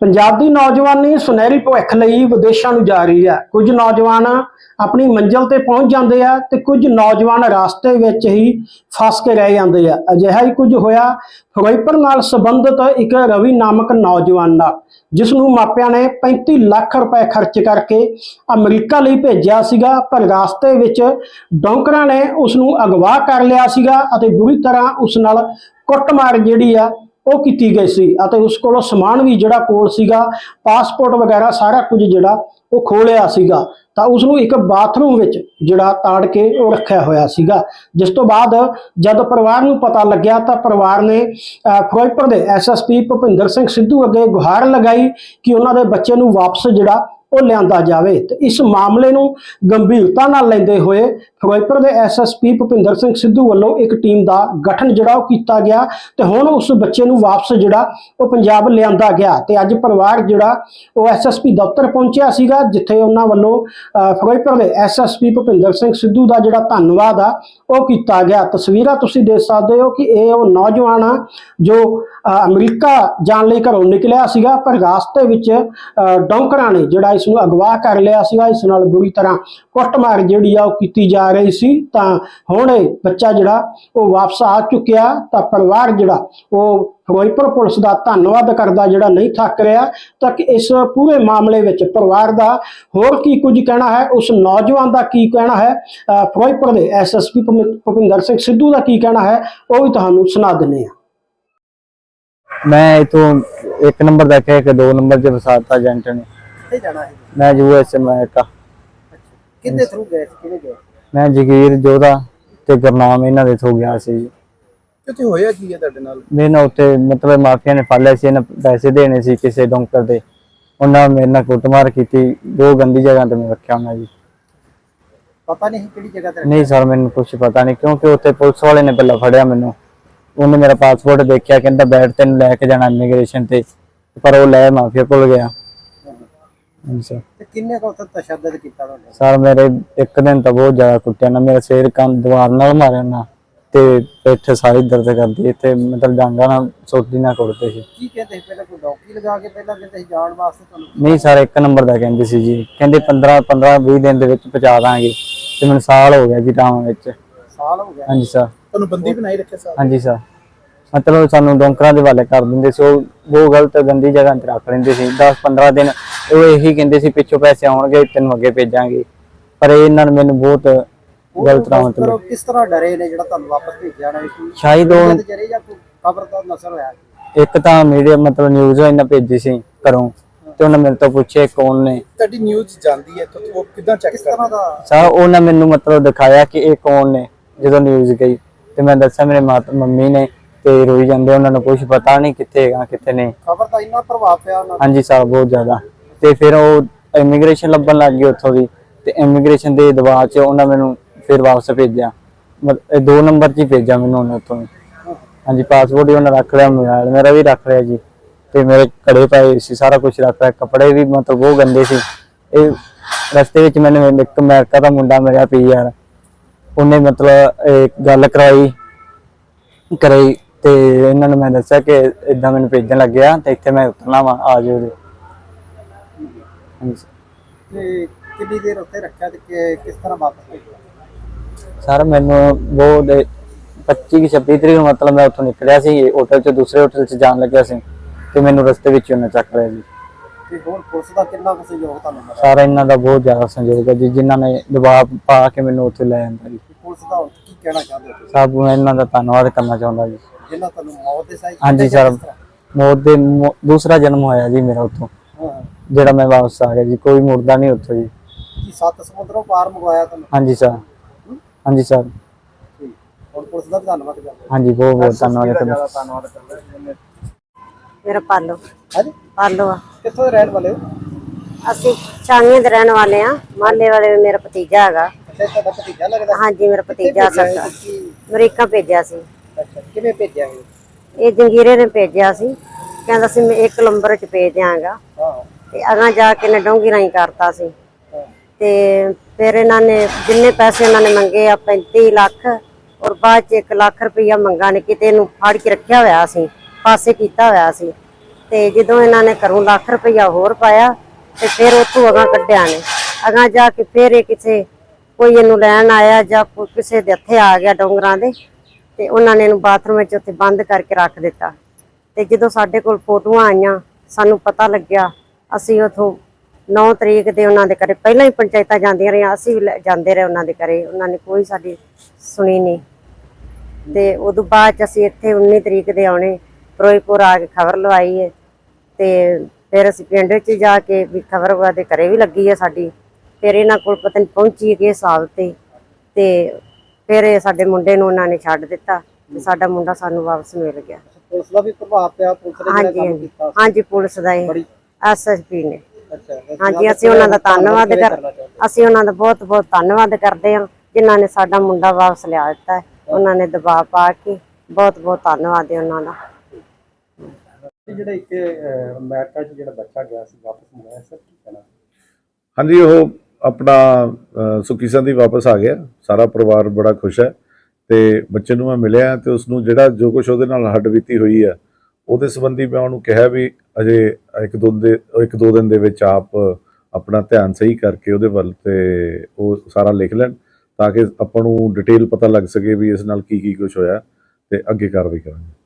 ਪੰਜਾਬ ਦੀ ਨੌਜਵਾਨੀ ਸੁਨਹਿਰੀ ਭਵਿੱਖ ਲਈ ਵਿਦੇਸ਼ਾਂ ਨੂੰ ਜਾ ਰਹੀ ਹੈ। ਕੁਝ ਨੌਜਵਾਨ ਆਪਣੀ ਮੰਜ਼ਿਲ ਤੇ ਪਹੁੰਚ ਜਾਂਦੇ ਆ ਤੇ ਕੁਝ ਨੌਜਵਾਨ ਰਾਸਤੇ ਵਿੱਚ ਹੀ ਫਸ ਕੇ ਰਹਿ ਜਾਂਦੇ ਆ। ਅਜਿਹਾ ਹੀ ਕੁਝ ਹੋਇਆ। ਫਿਰੋਜ਼ਪੁਰ ਨਾਲ ਸੰਬੰਧਿਤ ਇੱਕ ਰਵੀ ਨਾਮਕ ਨੌਜਵਾਨ ਨਾਲ ਜਿਸ ਨੂੰ ਮਾਪਿਆਂ ਨੇ 35 ਲੱਖ ਰੁਪਏ ਖਰਚ ਕਰਕੇ ਅਮਰੀਕਾ ਲਈ ਭੇਜਿਆ ਸੀਗਾ, ਪਰ ਰਾਸਤੇ ਵਿੱਚ ਡੌਂਕਰਾਂ ਨੇ ਉਸ ਨੂੰ ਅਗਵਾ ਕਰ ਲਿਆ ਸੀਗਾ ਅਤੇ ਬੁਰੀ ਤਰ੍ਹਾਂ ਉਸ ਨਾਲ ਕੁੱਟਮਾਰ ਜਿਹੜੀ ਆ ਉਹ ਕੀਤੀ ਗਈ ਸੀ ਅਤੇ ਉਸ ਕੋਲੋਂ ਸਮਾਨ ਵੀ ਜਿਹੜਾ ਕੋਲ ਸੀਗਾ ਪਾਸਪੋਰਟ ਵਗੈਰਾ ਸਾਰਾ ਕੁਝ ਜਿਹੜਾ ਉਹ ਖੋਲਿਆ ਸੀਗਾ। ਤਾਂ ਉਸ ਨੂੰ ਇੱਕ ਬਾਥਰੂਮ ਵਿੱਚ ਜਿਹੜਾ ਤਾੜ ਕੇ ਉਹ ਰੱਖਿਆ ਹੋਇਆ ਸੀਗਾ। ਜਿਸ ਤੋਂ ਬਾਅਦ ਜਦ ਪਰਿਵਾਰ ਨੂੰ ਪਤਾ ਲੱਗਿਆ ਤਾਂ ਪਰਿਵਾਰ ਨੇ ਅਹ, ਫਿਰੋਜ਼ਪੁਰ ਦੇ ਐਸਐਸਪੀ ਭੁਪਿੰਦਰ ਸਿੰਘ ਸਿੱਧੂ ਅੱਗੇ ਗੁਹਾਰ ਲਗਾਈ ਕਿ ਉਹਨਾਂ ਦੇ ਬੱਚੇ ਨੂੰ ਵਾਪਸ ਜਿਹੜਾ ਉਹ ਲਿਆਂਦਾ ਜਾਵੇ ਤੇ ਇਸ ਮਾਮਲੇ ਨੂੰ ਗੰਭੀਰਤਾ ਨਾਲ ਲੈਂਦੇ ਹੋਏ ਫਿਰੋਜ਼ਪੁਰ ਦੇ ਐਸਐਸਪੀ ਭੁਪਿੰਦਰ ਸਿੰਘ ਸਿੱਧੂ ਵੱਲੋਂ ਇੱਕ ਟੀਮ ਦਾ ਗਠਨ ਜਿਹੜਾ ਉਹ ਕੀਤਾ ਗਿਆ ਤੇ ਹੁਣ ਉਸ ਬੱਚੇ ਨੂੰ ਵਾਪਸ ਜਿਹੜਾ ਉਹ ਪੰਜਾਬ ਲਿਆਂਦਾ ਗਿਆ ਤੇ ਅੱਜ ਪਰਿਵਾਰ ਜਿਹੜਾ ਉਹ ਐਸਐਸਪੀ ਦਫ਼ਤਰ ਪਹੁੰਚਿਆ ਸੀਗਾ ਜਿੱਥੇ ਉਹਨਾਂ ਵੱਲੋਂ ਅਹ, ਫਿਰੋਜ਼ਪੁਰ ਦੇ ਐਸਐਸਪੀ ਭੁਪਿੰਦਰ ਸਿੰਘ ਸਿੱਧੂ ਦਾ ਜਿਹੜਾ ਧੰਨਵਾਦ ਆ ਉਹ ਕੀਤਾ ਗਿਆ। ਤਸਵੀਰਾਂ ਤੁਸੀਂ ਦੇਖ ਸਕਦੇ ਹੋ ਕਿ ਇਹ ਉਹ ਨੌਜਵਾਨ ਆ ਜੋ ਅਮਰੀਕਾ ਜਾਣ ਲਈ ਘਰੋਂ ਨਿਕਲਿਆ ਸੀਗਾ ਪਰ ਰਾਸਤੇ ਵਿੱਚ ਅਹ, ਡੌਂਕਰਾਂ ਨੇ ਜਿਹੜਾ ਇਸ ਨੂੰ ਅਗਵਾ ਕਰ ਲਿਆ ਸੀਗਾ, ਇਸ ਨਾਲ ਬੁਰੀ ਤਰ੍ਹਾਂ ਕੁੱਟਮਾਰ ਜਿਹੜੀ ਆ ਉਹ ਕੀਤੀ ਜਾ ਰਹੀ ਸੀ। ਤਾਂ ਹੁਣ ਬੱਚਾ ਜਿਹੜਾ, ਉਹ ਵਾਪਸ ਆ ਚੁੱਕਿਆ। ਤਾਂ ਪਰਿਵਾਰ ਜਿਹੜਾ, ਉਹ ਫਿਰੋਜ਼ਪੁਰ ਪੁਲਿਸ ਦਾ ਧੰਨਵਾਦ ਕਰਦਾ, ਜਿਹੜਾ ਨਹੀਂ ਥੱਕ ਰਿਹਾ। ਤਾਂ ਕਿ ਇਸ ਪੂਰੇ ਮਾਮਲੇ ਵਿੱਚ ਪਰਿਵਾਰ ਦਾ ਹੋਰ ਕੀ ਕੁਝ ਕਹਿਣਾ ਹੈ, ਉਸ ਨੌਜਵਾਨ ਦਾ ਕੀ ਕਹਿਣਾ ਹੈ ਫਿਰੋਜ਼ਪੁਰ ਦੇ ਐਸਐਸਪੀ ਭੁਪਿੰਦਰ ਸਿੰਘ ਸਿੱਧੂ ਦਾ ਕੀ ਕਹਿਣਾ ਹੈ, ਉਹ ਵੀ ਤੁਹਾਨੂੰ ਸੁਣਾ ਦਿੰਨੇ ਆ ਮੈਂ ਇਥੋਂ ਇੱਕ ਨੰਬਰ ਦਾ ਕਹਿ ਕੇ ਦੋ ਨੰਬਰ 'ਚ ਵਸਾਤਾ ਏਜੰਟ ਨੇ। ਕਿੱਥੇ ਜਾਣਾ ਹੈ? ਮੈਂ ਯੂਐਸ ਅਮਰੀਕਾ। ਕਿੰਨੇ ਥਰੂ ਗਏ ਸੀ? ਕਿਹਨੇ ਗਏ? ਮੈਂ ਜਗੀਰ ਜੋਧਾ ਤੇ ਗੁਰਨਾਮ ਇਹਨਾਂ ਦੇ ਥੋ ਗਿਆ ਸੀ ਕਿਤੇ ਹੋਇਆ ਕੀ ਹੈ ਤੁਹਾਡੇ ਨਾਲ? ਮੇਰੇ ਨਾਲ ਉੱਤੇ ਮਤਲਬ ਮਾਫੀਆ ਨੇ ਫੜ ਲਿਆ ਸੀ ਇਹਨਾਂ ਪੈਸੇ ਦੇਣੇ ਸੀ ਕਿਸੇ ਡੌਂਕਰ ਦੇ। ਉਹਨਾਂ ਮੇਰੇ ਨਾਲ ਕੁੱਟਮਾਰ ਕੀਤੀ ਦੋ ਗੰਦੀ ਜਗ੍ਹਾ ਤੇ ਮੈਂ ਰੱਖਿਆ ਉਹਨਾਂ ਜੀ ਪਤਾ ਨਹੀਂ ਕਿਹੜੀ ਜਗ੍ਹਾ ਤੇ ਨਹੀਂ ਸਰ ਮੈਨੂੰ ਕੁਝ ਪਤਾ ਨਹੀਂ ਕਿਉਂਕਿ ਉੱਥੇ ਪੁਲਿਸ ਵਾਲੇ ਨੇ ਪਹਿਲਾਂ ਫੜਿਆ ਮੈਨੂੰ। ਉਹਨੇ ਮੇਰਾ ਪਾਸਪੋਰਟ ਦੇਖਿਆ ਕਹਿੰਦਾ ਬੈਠ ਤੈਨੂੰ ਲੈ ਕੇ ਜਾਣਾ ਇਮੀਗ੍ਰੇਸ਼ਨ ਤੇ ਪਰ ਉਹ ਲੈ ਮਾਫੀਆ ਕੋਲ ਗਿਆ। ਹਾਂਜੀ ਸਰ ਤੇ ਕਿੰਨੇ ਕੋ ਉੱਥੇ ਤਸ਼ੱਦਦ ਕੀਤਾ ਤੁਹਾਡੇ ਸਰ ਮੇਰੇ ਇੱਕ ਦਿਨ ਤਾਂ ਬਹੁਤ ਜ਼ਿਆਦਾ ਕੁੱਟਿਆ ਨਾ ਮੇਰਾ ਸਿਰ ਕੰਨ ਦੀਵਾਰ ਨਾਲ ਮਾਰਿਆ ਨਾ ਤੇ ਪਿੱਠ ਸਾਰੀ ਦਰਦ ਕਰਦੀ ਇੱਥੇ ਮਤਲਬ ਡਾਂਗਾ ਨਾਲ ਸੋਟੀ ਨਾਲ ਕੁੱਟਦੇ ਸੀ। ਕੀ ਕਹਿੰਦੇ ਸੀ ਪਹਿਲਾਂ ਕੋਈ ਡੌਕੀ ਲਗਾ ਕੇ ਪਹਿਲਾਂ ਕਹਿੰਦੇ ਸੀ ਜਾਣ ਵਾਸਤੇ ਤੁਹਾਨੂੰ ਨਹੀਂ ਸਰ ਇੱਕ ਨੰਬਰ ਦਾ ਕਹਿੰਦੇ ਸੀ ਜੀ। ਕਹਿੰਦੇ 15 15 20 ਦਿਨ ਦੇ ਵਿੱਚ ਪਹੁੰਚਾ ਦਾਂਗੇ ਤੇ ਮੈਨੂੰ ਸਾਲ ਹੋ ਗਿਆ ਜੀ ਟਾਵਾਂ ਵਿੱਚ। ਸਾਲ ਹੋ ਗਿਆ। ਹਾਂਜੀ ਸਰ ਤੁਹਾਨੂੰ ਬੰਦੀ ਬਣਾਈ ਰੱਖਿਆ ਸਾਲ ਹਾਂਜੀ ਸਰ ਮਤਲਬ ਸਾਨੂੰ ਡੋਂਕਰਾਂ ਦੇ ਵਾਲੇ ਕਰ ਦਿੰਦੇ ਸੀ ਉਹ ਉਹ ਗਲਤ ਗੰਦੀ ਜਗ੍ਹਾ ਤੇ ਰੱਖ ਲੈਂਦੇ ਸੀ। 10 15 ਦਿਨ ਉਹ ਇਹੀ ਕਹਿੰਦੇ ਸੀ ਪਿੱਛੋਂ ਪੈਸੇ ਆਉਣਗੇ ਤੈਨੂੰ ਅੱਗੇ ਭੇਜਾਂਗੇ। ਪਰ ਇਹ ਇਹਨਾਂ ਨੇ ਮੈਨੂੰ ਬਹੁਤ ਗਲਤ ਉਹ ਮਤਲਬ ਕਿਸ ਤਰ੍ਹਾਂ ਡਰੇ ਨੇ ਜਿਹੜਾ ਤੁਹਾਨੂੰ ਵਾਪਸ ਭੇਜਿਆ ਨਾ ਸ਼ਾਇਦ ਉਹ ਤੇ ਜਰੇ ਜਾਂ ਕੋਈ ਖਬਰ ਦਾ ਨਸਰ ਹੋਇਆ? ਇੱਕ ਤਾਂ ਮੀਡੀਆ ਮਤਲਬ ਨਿਊਜ਼ ਇਹਨਾਂ ਭੇਜੀ ਸੀ ਘਰੋਂ। ਤੇ ਉਹਨਾਂ ਮੇਰੇ ਤੋਂ ਪੁੱਛੇ ਕੌਣ ਨੇ। ਤੁਹਾਡੀ ਨਿਊਜ਼ ਜਾਂਦੀ ਹੈ ਤਾਂ ਉਹ ਕਿੱਦਾਂ ਚੈੱਕ ਕਿਸ ਤਰ੍ਹਾਂ ਦਾ? ਸਰ ਉਹਨਾਂ ਮੈਨੂੰ ਮਤਲਬ ਦਿਖਾਇਆ ਕਿ ਇਹ ਕੌਣ ਨੇ ਜਦੋਂ ਨਿਊਜ਼ ਗਈ। ਤੇ ਮੈਂ ਦੱਸਿਆ ਮੇਰੇ ਮਾਤਾ ਮੰਮੀ ਨੇ ਤੇ ਰੋਈ ਜਾਂਦੇ ਉਹਨਾਂ ਨੂੰ ਕੁਝ ਪਤਾ ਨਹੀਂ ਕਿੱਥੇ ਹੈਗਾ ਕਿੱਥੇ ਨਹੀਂ। ਖਬਰ ਦਾ ਇੰਨਾ ਪ੍ਰਭਾਵ ਪਿਆ ਉਹਨਾਂ ਤੇ। ਹਾਂਜੀ ਸਾਹਿਬ ਬਹੁਤ ਜ਼ਿਆਦਾ। ਤੇ ਫਿਰ ਉਹ ਇਮੀਗ੍ਰੇਸ਼ਨ ਲੱਭਣ ਲੱਗ ਗਈ ਉੱਥੋਂ ਦੀ ਤੇ ਇਮੀਗ੍ਰੇਸ਼ਨ ਦੇ ਦਬਾਅ 'ਚ ਉਹਨਾਂ ਮੈਨੂੰ ਫਿਰ ਵਾਪਸ ਭੇਜਿਆ। ਮਤਲਬ ਇਹ ਦੋ ਨੰਬਰ 'ਚ ਹੀ ਭੇਜਿਆ ਮੈਨੂੰ ਉਹਨੇ ਉੱਥੋਂ ਹਾਂਜੀ ਪਾਸਪੋਰਟ ਵੀ ਉਹਨਾਂ ਰੱਖ ਲਿਆ ਮੋਬਾਈਲ ਮੇਰਾ ਵੀ ਰੱਖ ਲਿਆ ਜੀ। ਤੇ ਮੇਰੇ ਕੜੇ ਪਏ ਸੀ, ਸਾਰਾ ਕੁਝ ਰੱਖ ਲਿਆ, ਕੱਪੜੇ ਵੀ ਮਤਲਬ ਬਹੁਤ ਗੰਦੇ ਸੀ। ਇਹ ਰਸਤੇ ਵਿੱਚ ਮੈਨੂੰ ਇੱਕ ਅਮਰੀਕਾ ਦਾ ਮੁੰਡਾ ਮਿਲਿਆ ਪੀਆਰ ਉਹਨੇ ਮਤਲਬ ਇਹ ਗੱਲ ਕਰਾਈ ਕਰਾਈ ਤੇ ਇਹਨਾਂ ਨੂੰ ਮੈਂ ਦੱਸਿਆ ਕਿ ਇਦਾਂ ਮੈਨੂੰ ਭੇਜਣ ਲੱਗਿਆ ਤੇ ਇੱਥੇ ਮੈਂ ਉਤਰਨਾ ਵਾ, ਆ ਜਿਓ ਜੀ। ਹਾਂਜੀ ਸਰ। ਤੇ ਕਿੰਨੀ ਦੇਰ ਉੱਥੇ ਰੱਖਿਆ ਤੇ ਕਿ- ਕਿਸ ਤਰ੍ਹਾਂ ਵਾਪਸ ਭੇਜਿਆ ਸਰ ਮੈਨੂੰ ਬਹੁਤ 25 ਕਿ 26 ਤਰੀਕ ਨੂੰ ਮਤਲਬ ਮੈਂ ਉੱਥੋਂ ਨਿਕਲਿਆ ਸੀ ਹੋਟਲ ਚ ਦੂਸਰੇ ਹੋਟਲ ਚ ਜਾਣ ਲੱਗਿਆ ਸੀ ਤੇ ਮੈਨੂੰ ਰਸਤੇ ਵਿੱਚ ਹੀ ਉਹਨੇ ਚੱਕ ਲਿਆ ਜੀ। ਤੇ ਹੋਰ ਪੁਲਿਸ ਦਾ ਕਿੰਨਾ ਕੁ ਸਹਿਯੋਗ ਤੁਹਾਨੂੰ ਮਿਲਿਆ? ਸਾਰਾ ਇਹਨਾਂ ਦਾ ਬਹੁਤ ਜ਼ਿਆਦਾ ਸੰਯੋਗ ਹੈ ਜੀ ਜਿਨ੍ਹਾਂ ਨੇ ਦਬਾਅ ਪਾ ਕੇ ਮੈਨੂੰ ਉੱਥੇ ਲੈ ਆਂਦਾ ਜੀ। ਤੇ ਪੁਲਿਸ ਦਾ ਹੁਣ ਕੀ ਕਹਿਣਾ ਚਾਹੁੰਦੇ ਹੋ ਤੁਸੀਂ? ਸਭ ਨੂੰ ਇਹਨਾਂ ਦਾ ਧੰਨਵਾਦ ਕਰਨਾ ਚਾਹੁੰਦਾ ਜੀ। ਜਿਨ੍ਹਾਂ ਤੁਹਾਨੂੰ ਮੌਤ ਦੇ ਸਾਈ ਹਾਂਜੀ ਸਰ ਮੌਤ ਦੇ ਮੌ- ਦੂਸਰਾ ਜਨਮ ਹੋਇਆ ਜੀ ਮੇਰਾ ਉੱਥੋਂ। ਜਿਹੜਾ ਮੈਂ ਵਾਪਸ ਆ ਗਿਆ ਜੀ ਕੋਈ ਮੁੜਦਾ ਨਹੀਂ ਉੱਥੋਂ ਜੀ। ਕੀ ਸੱਤ ਸਮੁੰਦਰੋਂ ਪਾਰ ਮੰਗਵਾਇਆ ਤੁਹਾਨੂੰ? ਹਾਂਜੀ ਸਰ। ਹਾਂਜੀ ਸਰ। ਹੁਣ ਪੁਲਿਸ ਦਾ ਵੀ ਧੰਨਵਾਦ ਕਰਦੇ ਹਾਂਜੀ ਬਹੁਤ ਬਹੁਤ ਧੰਨਵਾਦ ਕਰਦਾ ਜ਼ਿਆਦਾ ਧੰਨਵਾਦ ਕਰਦੇ ਮੇਰਾ ਪਾਲੋ। ਹਾਂਜੀ? ਪਾਲੋ ਆ। ਕਿੱਥੋਂ ਦੇ ਰਹਿਣ ਵਾਲੇ ਹੋ? ਅਸੀਂ ਛਾਂਗੇ ਦੇ ਰਹਿਣ ਵਾਲੇ ਆ ਮਾਲੇ ਵਾਲੇ ਮੇਰਾ ਭਤੀਜਾ ਹੈਗਾ। ਅੱਛਾ ਤੁਹਾਡਾ ਭਤੀਜਾ ਲੱਗਦਾ? ਹਾਂਜੀ ਮੇਰਾ ਭਤੀਜਾ ਸਕਦਾ ਅਮਰੀਕਾ ਭੇਜਿਆ ਸੀ। ਅੱਛਾ ਕਿਵੇਂ ਭੇਜਿਆ ਇਹ? ਇਹ ਜੰਗੀਰੇ ਨੇ ਭੇਜਿਆ ਸੀ। ਕਹਿੰਦਾ ਸੀ ਮੈਂ ਇੱਕ ਨੰਬਰ ਚ ਭੇਜ ਦਿਆਂਗਾ। ਹਾਂ। ਤੇ ਅਗਾਂ ਜਾ ਕੇ ਨੇ ਡੋਂਗੀ ਰਾਹੀਂ ਕਰਤਾ ਸੀ। ਤੇ ਫਿਰ ਇਹਨਾਂ ਨੇ ਜਿੰਨੇ ਪੈਸੇ ਇਹਨਾਂ ਨੇ ਮੰਗੇ ਆ 35 ਲੱਖ ਔਰ ਬਾਅਦ ਚ 1 ਲੱਖ ਰੁਪਈਆ ਮੰਗਾ ਨੇ, ਕਿਤੇ ਇਹਨੂੰ ਫੜ ਕੇ ਰੱਖਿਆ ਹੋਇਆ ਸੀ, ਪਾਸੇ ਕੀਤਾ ਹੋਇਆ ਸੀ। ਤੇ ਜਦੋਂ ਇਹਨਾਂ ਨੇ ਘਰੋਂ ਲੱਖ ਰੁਪਈਆ ਹੋਰ ਪਾਇਆ ਤੇ ਫਿਰ ਉੱਥੋਂ ਅਗਾਂ ਕੱਢਿਆ ਨੇ। ਅਗਾਂ ਜਾ ਕੇ ਫਿਰ ਇਹ ਕਿਸੇ ਕੋਈ ਇਹਨੂੰ ਲੈਣ ਆਇਆ ਜਾਂ ਕੋਈ ਕਿਸੇ ਦੇ ਹੱਥੇ ਆ ਗਿਆ ਡੋਂਗਰਾਂ ਦੇ, ਤੇ ਉਹਨਾਂ ਨੇ ਇਹਨੂੰ ਬਾਥਰੂਮ ਵਿੱਚ ਉੱਥੇ ਬੰਦ ਕਰਕੇ ਰੱਖ ਦਿੱਤਾ। ਤੇ ਜਦੋਂ ਸਾਡੇ ਕੋਲ ਫੋਟੋਆਂ ਆਈਆਂ, ਸਾਨੂੰ ਪਤਾ ਲੱਗਿਆ ਅਸੀਂ ਉਥੋਂ 9 ਤਰੀਕ ਦੇ ਉਹਨਾਂ ਦੇ ਘਰੇ ਪਹਿਲਾਂ ਹੀ ਪੰਚਾਇਤਾਂ ਜਾਂਦੀਆਂ ਰਹੀਆਂ ਅਸੀਂ ਵੀ ਲੈ- ਜਾਂਦੇ ਰਹੇ ਉਹਨਾਂ ਦੇ ਘਰੇ ਉਹਨਾਂ ਨੇ ਕੋਈ ਸਾਡੀ ਸੁਣੀ ਨਹੀਂ। ਤੇ ਉਦੋਂ ਬਾਅਦ ਚ ਅਸੀਂ ਇੱਥੇ 19 ਤਰੀਕ ਦੇ ਆਉਣੇ ਫਿਰੋਜ਼ਪੁਰ ਆ ਕੇ ਖਬਰ ਲਵਾਈ ਹੈ ਤੇ ਫਿਰ ਅਸੀਂ ਪਿੰਡ ਵਿੱਚ ਜਾ ਕੇ ਵੀ ਖਬਰ ਉਹਦੇ ਘਰੇ ਵੀ ਲੱਗੀ ਹੈ ਸਾਡੀ ਫਿਰ ਇਹਨਾਂ ਕੋਲ ਪਤਾ ਨਹੀਂ ਪਹੁੰਚੀ ਕਿ ਹਿਸਾਬ ਤੇ ਤੇ ਫਿਰ ਇਹ ਸਾਡੇ ਮੁੰਡੇ ਨੂੰ ਉਹਨਾਂ ਨੇ ਛੱਡ ਦਿੱਤਾ ਤੇ ਸਾਡਾ ਮੁੰਡਾ ਸਾਨੂੰ ਵਾਪਸ ਮਿਲ ਗਿਆ। ਪੁਲਿਸ ਦਾ ਵੀ ਪ੍ਰਭਾਵ ਪਿਆ ਪੁਲਿਸ ਨੇ ਜਿਹੜਾ ਹਾਂਜੀ ਕੰਮ ਹਾਂਜੀ ਕੀਤਾ। ਹਾਂਜੀ ਪੁਲਿਸ ਦਾ ਹੀ। ਬੜੀ ਐਸਐਸਪੀ ਨੇ। ਹਾਂਜੀ ਅਸੀਂ ਉਹਨਾਂ ਦਾ ਧੰਨਵਾਦ ਕਰ ਅਸੀਂ ਉਹਨਾਂ ਦਾ ਬਹੁਤ ਬਹੁਤ ਧੰਨਵਾਦ ਕਰਦੇ ਹਾਂ ਜਿਨ੍ਹਾਂ ਨੇ ਸਾਡਾ ਮੁੰਡਾ ਵਾਪਸ ਲਿਆ ਦਿੱਤਾ ਹੈ। ਉਹਨਾਂ ਨੇ ਦਬਾਅ ਪਾ ਕੇ ਬਹੁਤ ਬਹੁਤ ਧੰਨਵਾਦ ਹੈ ਉਹਨਾਂ ਦਾ। ਜਿਹੜਾ ਇੱਕ ਅਹ, ਅਮਰੀਕਾ 'ਚ ਜਿਹੜਾ ਬੱਚਾ ਗਿਆ ਸੀ ਵਾਪਸ ਮੁੜਿਆ ਸਰ ਕੀ ਕਹਿਣਾ? ਹਾਂਜੀ ਉਹ ਆਪਣਾ ਸੁੱਖੀ ਸੰਦੀ ਵਾਪਸ ਆ ਗਿਆ। ਸਾਰਾ ਪਰਿਵਾਰ ਬੜਾ ਖੁਸ਼ ਹੈ ਤੇ ਬੱਚੇ ਨੂੰ ਮੈਂ ਮਿਲਿਆ ਤੇ ਉਸ ਨੂੰ ਜਿਹੜਾ ਜੋ ਕੁਝ ਉਹਦੇ ਨਾਲ ਹੱਡਬੀਤੀ ਹੋਈ ਹੈ ਉਹਦੇ ਸੰਬੰਧੀ ਮੈਂ ਉਹਨੂੰ ਕਿਹਾ ਵੀ ਅਜੇ ਇੱਕ ਦੋ ਦੇ ਇੱਕ ਦੋ ਦਿਨ ਦੇ ਵਿੱਚ ਆਪ ਆਪਣਾ ਧਿਆਨ ਸਹੀ ਕਰਕੇ ਉਹਦੇ ਵੱਲ ਤੇ ਉਹ ਸਾਰਾ ਲਿਖ ਲੈਣ ਤਾਂ ਕਿ ਆਪਾਂ ਨੂੰ ਡਿਟੇਲ ਪਤਾ ਲੱਗ ਸਕੇ ਵੀ ਇਸ ਨਾਲ ਕੀ ਕੀ ਕੁਝ ਹੋਇਆ ਤੇ ਅੱਗੇ ਕਾਰਵਾਈ ਕਰਾਂਗੇ।